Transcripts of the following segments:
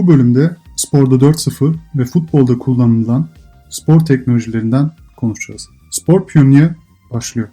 Bu bölümde sporda 4.0 ve futbolda kullanılan spor teknolojilerinden konuşacağız. Spor Piyoniye başlıyor.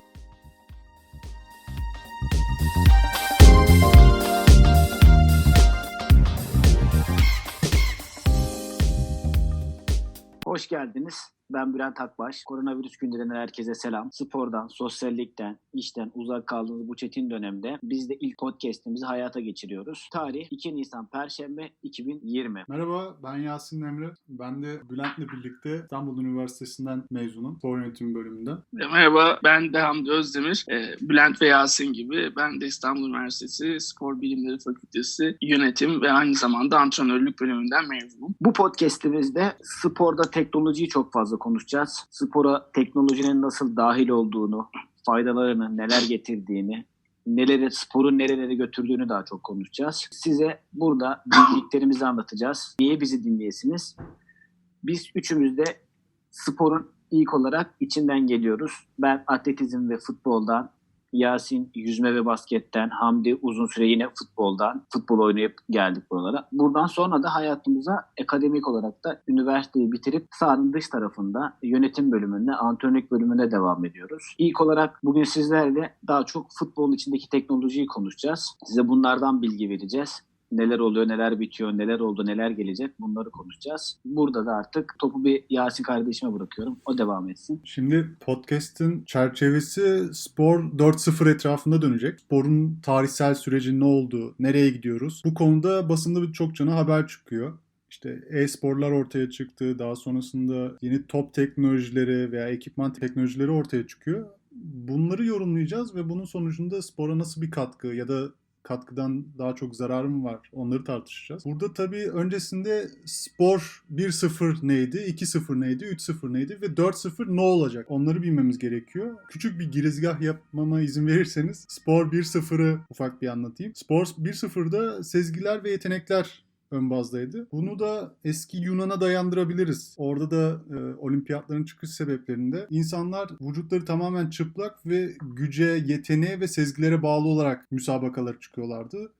Geldiniz. Ben Bülent Akbaş. Koronavirüs gündeminden herkese selam. Spordan, sosyallikten, işten uzak kaldığımız bu çetin dönemde biz de ilk podcast'imizi hayata geçiriyoruz. Tarih 2 Nisan Perşembe 2020. Merhaba ben Yasin Emre. Ben de Bülent'le birlikte İstanbul Üniversitesi'nden mezunum. Spor yönetimi bölümünden. Merhaba, ben de Hamdi Özdemir. Ee, Bülent ve Yasin gibi ben de İstanbul Üniversitesi Spor Bilimleri Fakültesi Yönetim ve aynı zamanda Antrenörlük bölümünden mezunum. Bu podcast'imizde sporda teknolojiyi çok fazla konuşacağız. Spora teknolojinin nasıl dahil olduğunu, faydalarını, neler getirdiğini, neleri, sporun nerelere götürdüğünü daha çok konuşacağız. Size burada bildiklerimizi anlatacağız. Niye bizi dinleyesiniz? Biz üçümüz de sporun ilk olarak içinden geliyoruz. Ben atletizm ve futboldan, Yasin yüzme ve basketten, Hamdi uzun süre yine futboldan, futbol oynayıp geldik buralara. Buradan sonra da hayatımıza akademik olarak da üniversiteyi bitirip sahanın dış tarafında yönetim bölümünde, antrenörlük bölümünde devam ediyoruz. İlk olarak bugün sizlerle daha çok futbolun içindeki teknolojiyi konuşacağız. Size bunlardan bilgi vereceğiz neler oluyor, neler bitiyor, neler oldu, neler gelecek bunları konuşacağız. Burada da artık topu bir Yasin kardeşime bırakıyorum. O devam etsin. Şimdi podcast'in çerçevesi Spor 4.0 etrafında dönecek. Sporun tarihsel süreci ne oldu, nereye gidiyoruz? Bu konuda basında birçok cana haber çıkıyor. İşte e-sporlar ortaya çıktı. Daha sonrasında yeni top teknolojileri veya ekipman teknolojileri ortaya çıkıyor. Bunları yorumlayacağız ve bunun sonucunda spora nasıl bir katkı ya da katkıdan daha çok zararı mı var? Onları tartışacağız. Burada tabii öncesinde spor 1-0 neydi, 2-0 neydi, 3-0 neydi ve 4-0 ne olacak? Onları bilmemiz gerekiyor. Küçük bir girizgah yapmama izin verirseniz spor 1-0'ı ufak bir anlatayım. Spor 1-0'da sezgiler ve yetenekler ön bazdaydı. Bunu da eski Yunan'a dayandırabiliriz. Orada da e, olimpiyatların çıkış sebeplerinde insanlar vücutları tamamen çıplak ve güce, yeteneğe ve sezgilere bağlı olarak müsabakalara çıkıyorlardı.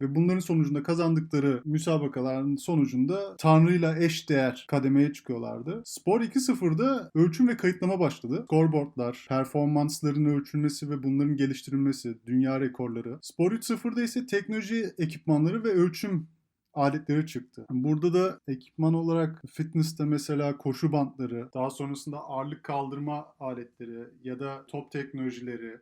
Ve bunların sonucunda kazandıkları müsabakaların sonucunda Tanrı'yla eş değer kademeye çıkıyorlardı. Spor 2.0'da ölçüm ve kayıtlama başladı. Scoreboardlar, performansların ölçülmesi ve bunların geliştirilmesi, dünya rekorları. Spor 3.0'da ise teknoloji ekipmanları ve ölçüm aletleri çıktı. Burada da ekipman olarak fitness'te mesela koşu bantları, daha sonrasında ağırlık kaldırma aletleri ya da top teknolojileri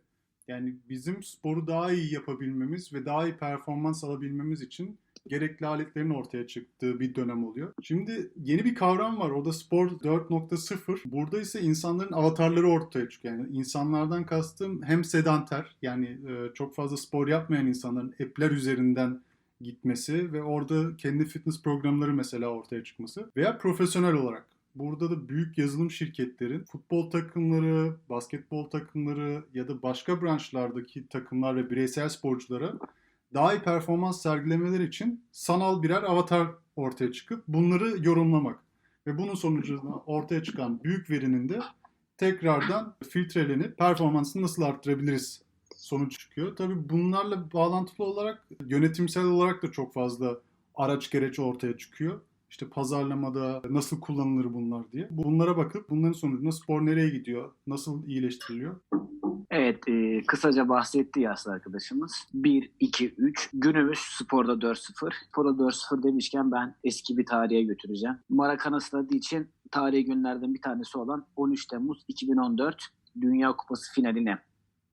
yani bizim sporu daha iyi yapabilmemiz ve daha iyi performans alabilmemiz için gerekli aletlerin ortaya çıktığı bir dönem oluyor. Şimdi yeni bir kavram var. O da spor 4.0. Burada ise insanların avatarları ortaya çıkıyor. Yani insanlardan kastım hem sedanter yani çok fazla spor yapmayan insanların app'ler üzerinden gitmesi ve orada kendi fitness programları mesela ortaya çıkması veya profesyonel olarak. Burada da büyük yazılım şirketlerin futbol takımları, basketbol takımları ya da başka branşlardaki takımlar ve bireysel sporculara daha iyi performans sergilemeleri için sanal birer avatar ortaya çıkıp bunları yorumlamak. Ve bunun sonucunda ortaya çıkan büyük verinin de tekrardan filtrelenip performansını nasıl arttırabiliriz sonuç çıkıyor. Tabii bunlarla bağlantılı olarak yönetimsel olarak da çok fazla araç gereç ortaya çıkıyor. İşte pazarlamada nasıl kullanılır bunlar diye. Bunlara bakıp bunların sonucunda spor nereye gidiyor, nasıl iyileştiriliyor? Evet, e, kısaca bahsetti Yaslı arkadaşımız. 1, 2, 3. Günümüz sporda 4-0. Sporda 4-0 demişken ben eski bir tarihe götüreceğim. Maracana Stadı için tarihi günlerden bir tanesi olan 13 Temmuz 2014 Dünya Kupası finaline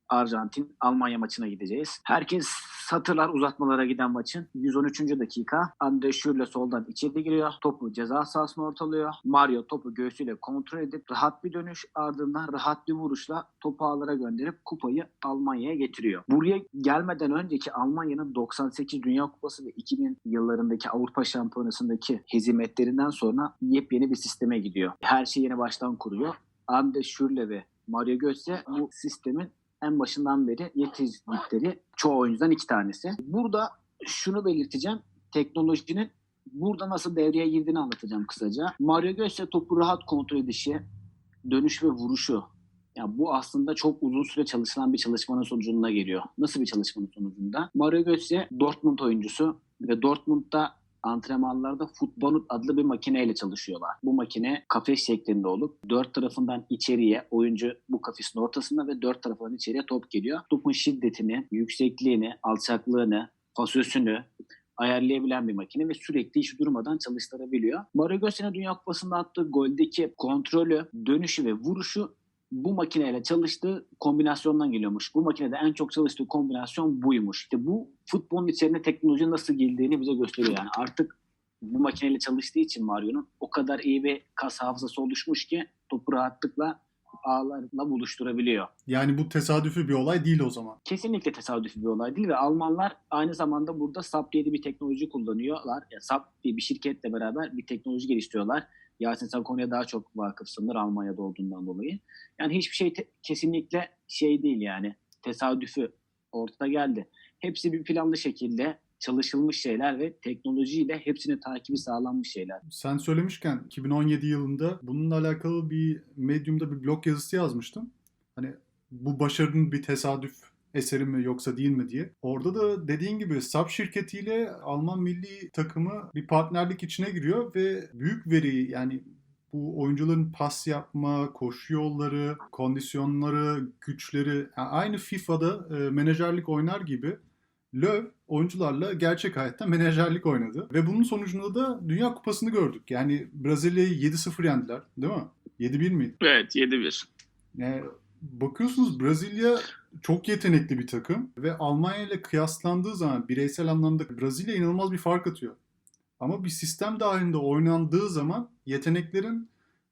Arjantin Almanya maçına gideceğiz. Herkes hatırlar uzatmalara giden maçın 113. dakika. Andre Schürrle soldan içeri giriyor. Topu ceza sahasına ortalıyor. Mario topu göğsüyle kontrol edip rahat bir dönüş ardından rahat bir vuruşla topu ağlara gönderip kupayı Almanya'ya getiriyor. Buraya gelmeden önceki Almanya'nın 98 Dünya Kupası ve 2000 yıllarındaki Avrupa Şampiyonası'ndaki hezimetlerinden sonra yepyeni bir sisteme gidiyor. Her şeyi yeni baştan kuruyor. Andre Schürrle ve Mario Götze bu sistemin en başından beri yetiştirdikleri çoğu oyuncudan iki tanesi. Burada şunu belirteceğim. Teknolojinin burada nasıl devreye girdiğini anlatacağım kısaca. Mario Götze topu rahat kontrol edişi, dönüş ve vuruşu. Yani bu aslında çok uzun süre çalışılan bir çalışmanın sonucunda geliyor. Nasıl bir çalışmanın sonucunda? Mario Götze Dortmund oyuncusu ve Dortmund'da antrenmanlarda Footbonut adlı bir makineyle çalışıyorlar. Bu makine kafes şeklinde olup dört tarafından içeriye oyuncu bu kafesin ortasında ve dört tarafından içeriye top geliyor. Topun şiddetini, yüksekliğini, alçaklığını, pasösünü ayarlayabilen bir makine ve sürekli hiç durmadan çalıştırabiliyor. Götze'nin Dünya Kupası'nda attığı goldeki kontrolü, dönüşü ve vuruşu bu makineyle çalıştığı kombinasyondan geliyormuş. Bu makinede en çok çalıştığı kombinasyon buymuş. İşte bu futbolun içerisine teknoloji nasıl girdiğini bize gösteriyor. Yani artık bu makineyle çalıştığı için Mario'nun o kadar iyi bir kas hafızası oluşmuş ki topu rahatlıkla ağlarla buluşturabiliyor. Yani bu tesadüfi bir olay değil o zaman. Kesinlikle tesadüfi bir olay değil ve Almanlar aynı zamanda burada SAP diye bir teknoloji kullanıyorlar. Yani SAP diye bir şirketle beraber bir teknoloji geliştiriyorlar. Yasin sen konuya daha çok vakıfsındır Almanya'da olduğundan dolayı. Yani hiçbir şey te- kesinlikle şey değil yani tesadüfü ortada geldi. Hepsi bir planlı şekilde çalışılmış şeyler ve teknolojiyle hepsinin takibi sağlanmış şeyler. Sen söylemişken 2017 yılında bununla alakalı bir Medium'da bir blog yazısı yazmıştım. Hani bu başarının bir tesadüf eseri mi yoksa değil mi diye. Orada da dediğin gibi SAP şirketiyle Alman milli takımı bir partnerlik içine giriyor ve büyük veri yani bu oyuncuların pas yapma, koşu yolları, kondisyonları, güçleri yani aynı FIFA'da e, menajerlik oynar gibi Löw oyuncularla gerçek hayatta menajerlik oynadı. Ve bunun sonucunda da Dünya Kupası'nı gördük. Yani Brezilya'yı 7-0 yendiler değil mi? 7-1 miydi? Evet 7-1. Yani bakıyorsunuz Brezilya çok yetenekli bir takım ve Almanya ile kıyaslandığı zaman bireysel anlamda Brezilya inanılmaz bir fark atıyor. Ama bir sistem dahilinde oynandığı zaman yeteneklerin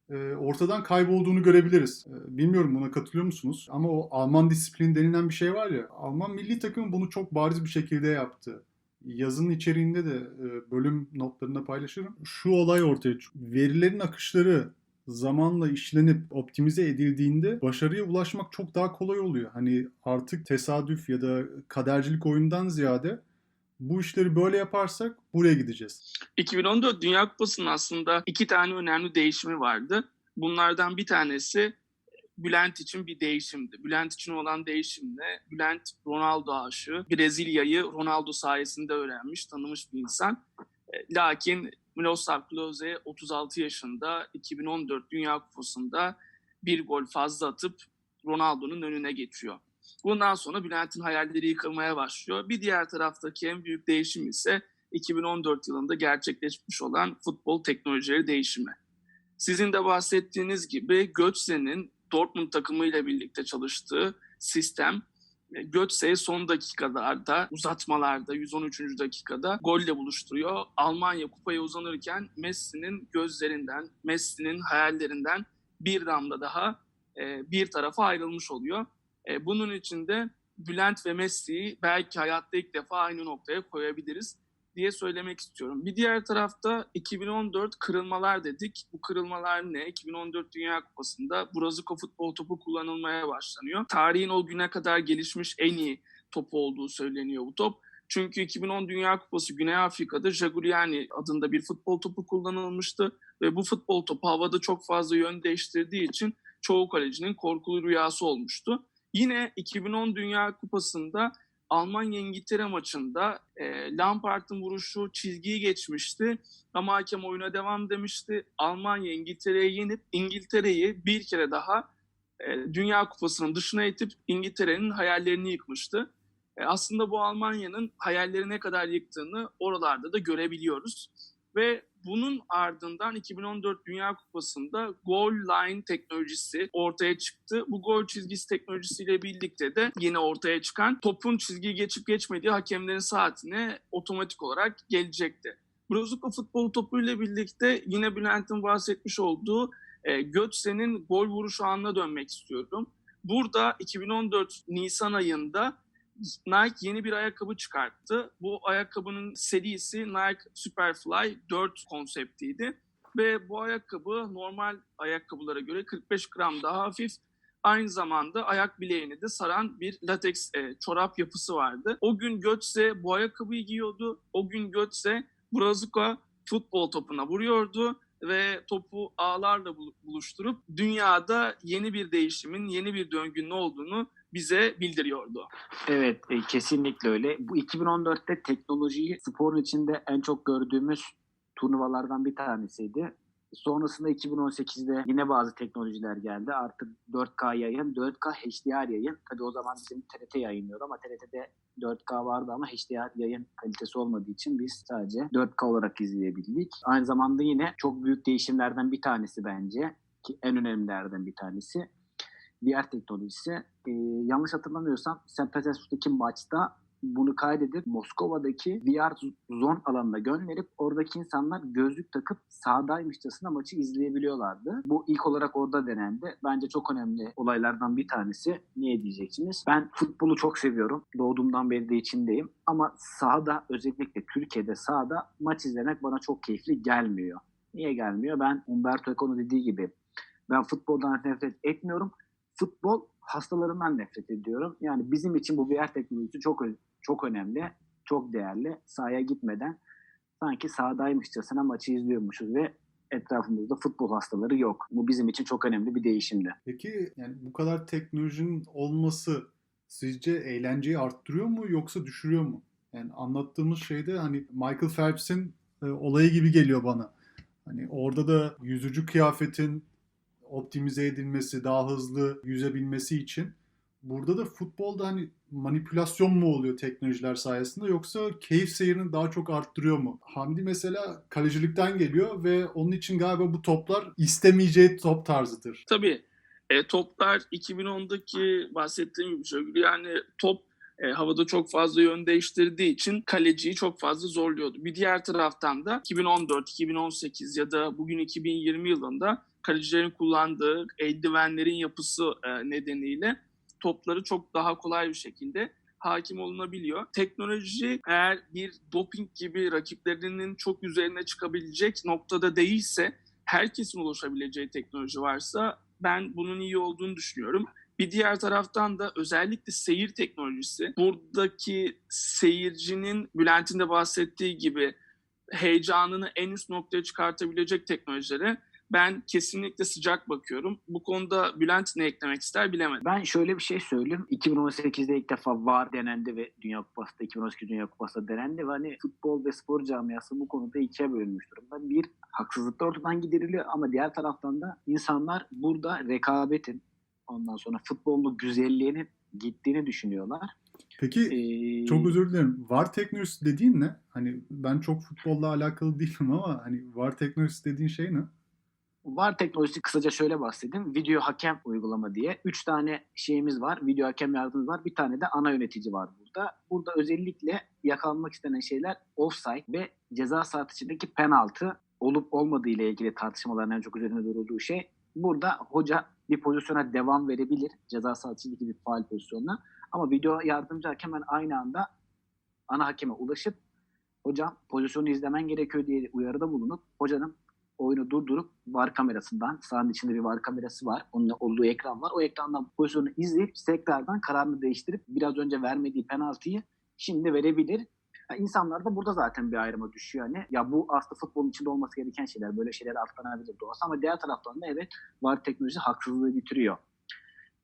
e, ortadan kaybolduğunu görebiliriz. E, bilmiyorum buna katılıyor musunuz? Ama o Alman disiplin denilen bir şey var ya. Alman milli takım bunu çok bariz bir şekilde yaptı. Yazının içeriğinde de e, bölüm notlarında paylaşırım. Şu olay ortaya çıkıyor. Verilerin akışları zamanla işlenip optimize edildiğinde başarıya ulaşmak çok daha kolay oluyor. Hani artık tesadüf ya da kadercilik oyundan ziyade bu işleri böyle yaparsak buraya gideceğiz. 2014 Dünya Kupası'nın aslında iki tane önemli değişimi vardı. Bunlardan bir tanesi Bülent için bir değişimdi. Bülent için olan değişim ne? Bülent Ronaldo aşığı. Brezilya'yı Ronaldo sayesinde öğrenmiş, tanımış bir insan. E, Lakin Miroslav Klose 36 yaşında 2014 Dünya Kupası'nda bir gol fazla atıp Ronaldo'nun önüne geçiyor. Bundan sonra Bülent'in hayalleri yıkılmaya başlıyor. Bir diğer taraftaki en büyük değişim ise 2014 yılında gerçekleşmiş olan futbol teknolojileri değişimi. Sizin de bahsettiğiniz gibi Götze'nin Dortmund takımıyla birlikte çalıştığı sistem Götze'yi son dakikalarda, uzatmalarda, 113. dakikada golle buluşturuyor. Almanya kupaya uzanırken Messi'nin gözlerinden, Messi'nin hayallerinden bir damla daha e, bir tarafa ayrılmış oluyor. E, bunun için de Bülent ve Messi'yi belki hayatta ilk defa aynı noktaya koyabiliriz diye söylemek istiyorum. Bir diğer tarafta 2014 kırılmalar dedik. Bu kırılmalar ne? 2014 Dünya Kupası'nda Brazuka futbol topu kullanılmaya başlanıyor. Tarihin o güne kadar gelişmiş en iyi topu olduğu söyleniyor bu top. Çünkü 2010 Dünya Kupası Güney Afrika'da Jaguliani adında bir futbol topu kullanılmıştı ve bu futbol topu havada çok fazla yön değiştirdiği için çoğu kalecinin korkulu rüyası olmuştu. Yine 2010 Dünya Kupası'nda Almanya-İngiltere maçında e, Lampard'ın vuruşu çizgiyi geçmişti ama hakem oyuna devam demişti. Almanya İngiltere'yi yenip İngiltere'yi bir kere daha e, Dünya Kupası'nın dışına itip İngiltere'nin hayallerini yıkmıştı. E, aslında bu Almanya'nın hayalleri ne kadar yıktığını oralarda da görebiliyoruz. Ve bunun ardından 2014 Dünya Kupası'nda goal line teknolojisi ortaya çıktı. Bu gol çizgisi teknolojisiyle birlikte de yine ortaya çıkan topun çizgiyi geçip geçmediği hakemlerin saatine otomatik olarak gelecekti. Brazuka futbol topuyla birlikte yine Bülent'in bahsetmiş olduğu e, Götze'nin gol vuruşu anına dönmek istiyorum. Burada 2014 Nisan ayında Nike yeni bir ayakkabı çıkarttı. Bu ayakkabının serisi Nike Superfly 4 konseptiydi. Ve bu ayakkabı normal ayakkabılara göre 45 gram daha hafif. Aynı zamanda ayak bileğini de saran bir lateks e, çorap yapısı vardı. O gün Götze bu ayakkabıyı giyiyordu. O gün Götze Brazuka futbol topuna vuruyordu ve topu ağlarla bul- buluşturup dünyada yeni bir değişimin, yeni bir döngünün olduğunu bize bildiriyordu. Evet e, kesinlikle öyle. Bu 2014'te teknolojiyi sporun içinde en çok gördüğümüz turnuvalardan bir tanesiydi. Sonrasında 2018'de yine bazı teknolojiler geldi. Artık 4K yayın, 4K HDR yayın. Tabii o zaman bizim TRT yayınlıyordu ama TRT'de 4K vardı ama HDR yayın kalitesi olmadığı için biz sadece 4K olarak izleyebildik. Aynı zamanda yine çok büyük değişimlerden bir tanesi bence ki en önemlilerden bir tanesi. VR teknolojisi. Ee, yanlış hatırlamıyorsam St. Petersburg'daki maçta bunu kaydedip Moskova'daki VR zone alanına gönderip oradaki insanlar gözlük takıp sahadaymışçasına maçı izleyebiliyorlardı. Bu ilk olarak orada denendi. Bence çok önemli olaylardan bir tanesi. Niye diyeceksiniz? Ben futbolu çok seviyorum. Doğduğumdan beri de içindeyim. Ama sahada özellikle Türkiye'de sahada maç izlemek bana çok keyifli gelmiyor. Niye gelmiyor? Ben Umberto Eco'nun dediği gibi ben futboldan nefret etmiyorum. Futbol hastalarından nefret ediyorum. Yani bizim için bu VR teknolojisi çok çok önemli, çok değerli. Sahaya gitmeden sanki sahadaymışçasına maçı izliyormuşuz ve etrafımızda futbol hastaları yok. Bu bizim için çok önemli bir değişimdi. Peki yani bu kadar teknolojinin olması sizce eğlenceyi arttırıyor mu yoksa düşürüyor mu? Yani anlattığımız şeyde hani Michael Phelps'in e, olayı gibi geliyor bana. Hani orada da yüzücü kıyafetin optimize edilmesi, daha hızlı yüzebilmesi için burada da futbolda hani manipülasyon mu oluyor teknolojiler sayesinde yoksa keyif seyrini daha çok arttırıyor mu? Hamdi mesela kalecilikten geliyor ve onun için galiba bu toplar istemeyeceği top tarzıdır. Tabii e, toplar 2010'daki bahsettiğim gibi yani top e, havada çok fazla yön değiştirdiği için kaleciyi çok fazla zorluyordu. Bir diğer taraftan da 2014, 2018 ya da bugün 2020 yılında kalecilerin kullandığı eldivenlerin yapısı e, nedeniyle topları çok daha kolay bir şekilde hakim olunabiliyor. Teknoloji eğer bir doping gibi rakiplerinin çok üzerine çıkabilecek noktada değilse herkesin ulaşabileceği teknoloji varsa ben bunun iyi olduğunu düşünüyorum. Bir diğer taraftan da özellikle seyir teknolojisi buradaki seyircinin Bülent'in de bahsettiği gibi heyecanını en üst noktaya çıkartabilecek teknolojilere ben kesinlikle sıcak bakıyorum. Bu konuda Bülent ne eklemek ister bilemedim. Ben şöyle bir şey söyleyeyim. 2018'de ilk defa VAR denendi ve Dünya Kupası'da 2018 Dünya Kupası'da denendi ve hani futbol ve spor camiası bu konuda ikiye bölünmüş durumda. Bir haksızlıklar ortadan gideriliyor ama diğer taraftan da insanlar burada rekabetin ondan sonra futbolun güzelliğinin gittiğini düşünüyorlar. Peki Ee, çok özür dilerim. VAR teknolojisi dediğin ne? Hani ben çok futbolla alakalı değilim ama hani VAR teknolojisi dediğin şey ne? VAR teknolojisi kısaca şöyle bahsedeyim. Video hakem uygulama diye. Üç tane şeyimiz var. Video hakem yardımcımız var. Bir tane de ana yönetici var burada. Burada özellikle yakalanmak istenen şeyler offside ve ceza saat içindeki penaltı olup olmadığı ile ilgili tartışmaların en çok üzerinde durulduğu şey. Burada hoca bir pozisyona devam verebilir. Ceza saat içindeki bir faal pozisyonuna. Ama video yardımcı hakem aynı anda ana hakeme ulaşıp hocam pozisyonu izlemen gerekiyor diye uyarıda bulunup hocanın oyunu durdurup VAR kamerasından, sahanın içinde bir VAR kamerası var. Onun olduğu ekran var. O ekrandan pozisyonu izleyip tekrardan kararını değiştirip biraz önce vermediği penaltıyı şimdi verebilir. Yani insanlar da burada zaten bir ayrıma düşüyor. Hani ya bu aslında futbolun içinde olması gereken şeyler. Böyle şeyler atlanabilir doğası ama diğer taraftan da evet VAR teknolojisi haksızlığı bitiriyor.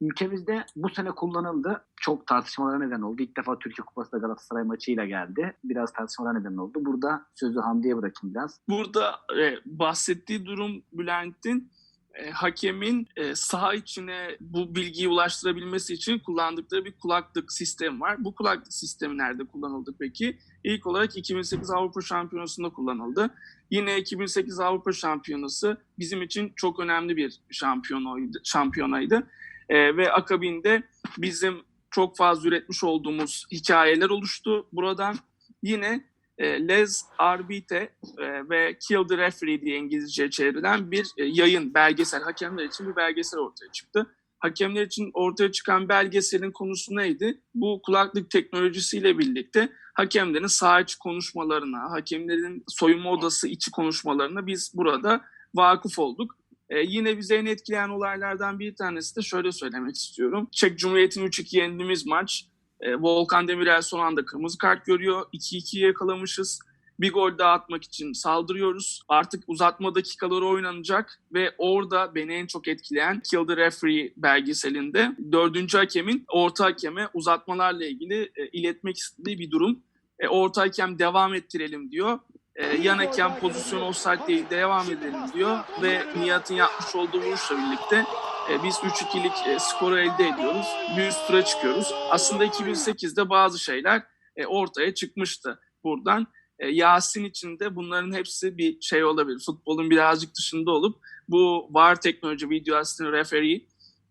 Ülkemizde bu sene kullanıldı. Çok tartışmalara neden oldu. İlk defa Türkiye Kupası'da Galatasaray maçıyla geldi. Biraz tartışmalara neden oldu. Burada sözü Hamdi'ye bırakayım biraz. Burada e, bahsettiği durum Bülent'in e, hakemin e, saha içine bu bilgiyi ulaştırabilmesi için kullandıkları bir kulaklık sistemi var. Bu kulaklık sistemi nerede kullanıldı peki? İlk olarak 2008 Avrupa Şampiyonası'nda kullanıldı. Yine 2008 Avrupa Şampiyonası bizim için çok önemli bir şampiyonaydı. şampiyonaydı. E, ve akabinde bizim çok fazla üretmiş olduğumuz hikayeler oluştu buradan. Yine e, Les Arbite e, ve Kill the Referee diye İngilizce çevrilen bir e, yayın, belgesel, hakemler için bir belgesel ortaya çıktı. Hakemler için ortaya çıkan belgeselin konusu neydi? Bu kulaklık teknolojisiyle birlikte hakemlerin saha içi konuşmalarına, hakemlerin soyunma odası içi konuşmalarına biz burada vakıf olduk. Ee, yine bizi en etkileyen olaylardan bir tanesi de şöyle söylemek istiyorum. Çek Cumhuriyeti'nin 3-2 yendiğimiz maç. E, Volkan Demirel son anda kırmızı kart görüyor. 2-2'yi yakalamışız. bir gol daha atmak için saldırıyoruz. Artık uzatma dakikaları oynanacak ve orada beni en çok etkileyen Kill the Referee belgeselinde dördüncü hakemin orta hakeme uzatmalarla ilgili e, iletmek istediği bir durum. E, orta hakem devam ettirelim diyor. E, yan hakem pozisyon offside değil devam edelim diyor ve Nihat'ın yapmış olduğu vuruşla birlikte e, biz 3-2'lik e, skoru elde ediyoruz. Bir üst tura çıkıyoruz. Aslında 2008'de bazı şeyler e, ortaya çıkmıştı buradan. E, Yasin için de bunların hepsi bir şey olabilir. Futbolun birazcık dışında olup bu VAR teknoloji video asistan referee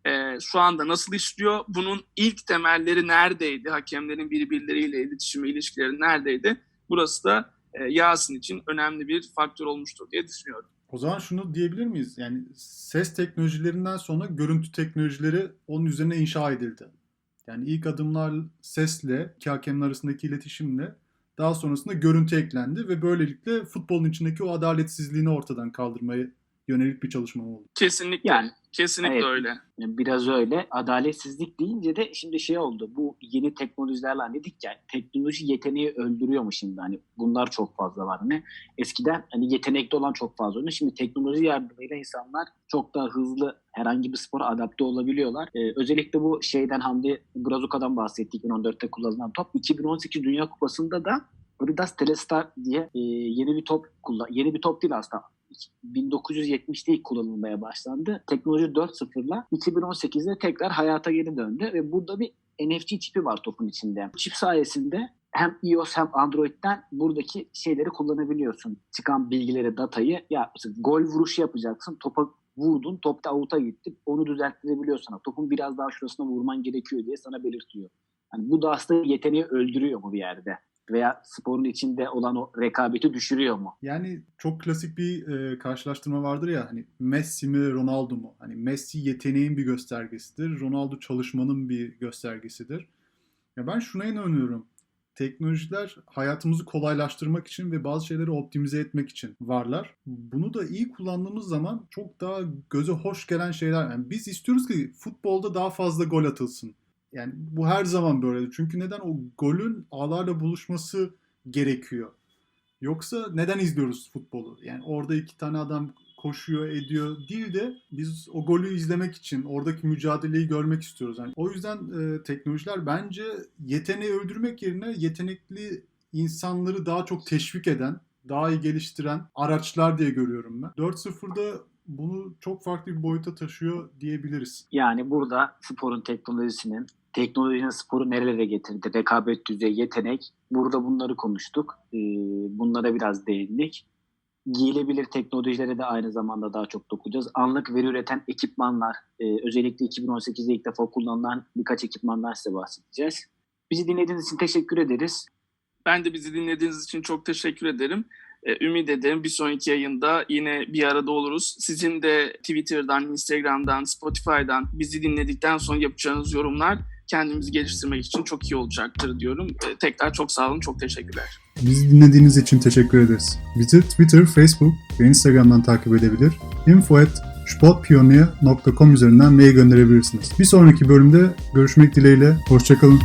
e, şu anda nasıl işliyor? Bunun ilk temelleri neredeydi? Hakemlerin birbirleriyle iletişimi, ilişkileri neredeydi? Burası da Yasin için önemli bir faktör olmuştur diye düşünüyorum. O zaman şunu diyebilir miyiz? Yani ses teknolojilerinden sonra görüntü teknolojileri onun üzerine inşa edildi. Yani ilk adımlar sesle, iki hakemin arasındaki iletişimle daha sonrasında görüntü eklendi ve böylelikle futbolun içindeki o adaletsizliğini ortadan kaldırmaya yönelik bir çalışma oldu. Kesinlikle. Yani Kesinlikle Evet. öyle. Biraz öyle. Adaletsizlik deyince de şimdi şey oldu. Bu yeni teknolojilerle hani dedik ya teknoloji yeteneği öldürüyor mu şimdi? Hani bunlar çok fazla var. Hani eskiden hani yetenekli olan çok fazla oynuyor. Şimdi teknoloji yardımıyla insanlar çok daha hızlı herhangi bir spora adapte olabiliyorlar. Ee, özellikle bu şeyden Hamdi Brazuka'dan bahsettik 2014'te kullanılan top. 2018 Dünya Kupası'nda da Adidas Telestar diye e, yeni bir top kullan yeni bir top değil aslında 1970'te ilk kullanılmaya başlandı. Teknoloji 4.0'la 2018'de tekrar hayata geri döndü ve burada bir NFC çipi var topun içinde. Çip sayesinde hem iOS hem Android'den buradaki şeyleri kullanabiliyorsun. Çıkan bilgileri, datayı. Ya gol vuruşu yapacaksın. Topa vurdun, top da out'a gitti. Onu düzelttirebiliyor sana. Topun biraz daha şurasına vurman gerekiyor diye sana belirtiyor. Yani bu da aslında yeteneği öldürüyor mu bir yerde? Veya sporun içinde olan o rekabeti düşürüyor mu? Yani çok klasik bir e, karşılaştırma vardır ya hani Messi mi Ronaldo mu? Hani Messi yeteneğin bir göstergesidir. Ronaldo çalışmanın bir göstergesidir. Ya ben şuna inanıyorum. Teknolojiler hayatımızı kolaylaştırmak için ve bazı şeyleri optimize etmek için varlar. Bunu da iyi kullandığımız zaman çok daha göze hoş gelen şeyler. Yani biz istiyoruz ki futbolda daha fazla gol atılsın. Yani bu her zaman böyle. Çünkü neden o golün ağlarla buluşması gerekiyor. Yoksa neden izliyoruz futbolu? Yani orada iki tane adam koşuyor, ediyor değil de biz o golü izlemek için oradaki mücadeleyi görmek istiyoruz. Yani o yüzden e, teknolojiler bence yeteneği öldürmek yerine yetenekli insanları daha çok teşvik eden, daha iyi geliştiren araçlar diye görüyorum ben. 4-0'da bunu çok farklı bir boyuta taşıyor diyebiliriz. Yani burada sporun teknolojisinin, teknolojinin sporu nerelere getirdi, rekabet düzeyi, yetenek. Burada bunları konuştuk. Ee, bunlara biraz değindik. Giyilebilir teknolojilere de aynı zamanda daha çok dokunacağız. Anlık veri üreten ekipmanlar, e, özellikle 2018'de ilk defa kullanılan birkaç ekipmandan size bahsedeceğiz. Bizi dinlediğiniz için teşekkür ederiz. Ben de bizi dinlediğiniz için çok teşekkür ederim. Ee, ümit ederim bir sonraki yayında yine bir arada oluruz. Sizin de Twitter'dan, Instagram'dan, Spotify'dan bizi dinledikten sonra yapacağınız yorumlar kendimizi geliştirmek için çok iyi olacaktır diyorum. Ee, tekrar çok sağ olun, çok teşekkürler. Bizi dinlediğiniz için teşekkür ederiz. Bizi Twitter, Facebook ve Instagram'dan takip edebilir. info@sportpioneer.com üzerinden mail gönderebilirsiniz. Bir sonraki bölümde görüşmek dileğiyle. Hoşçakalın.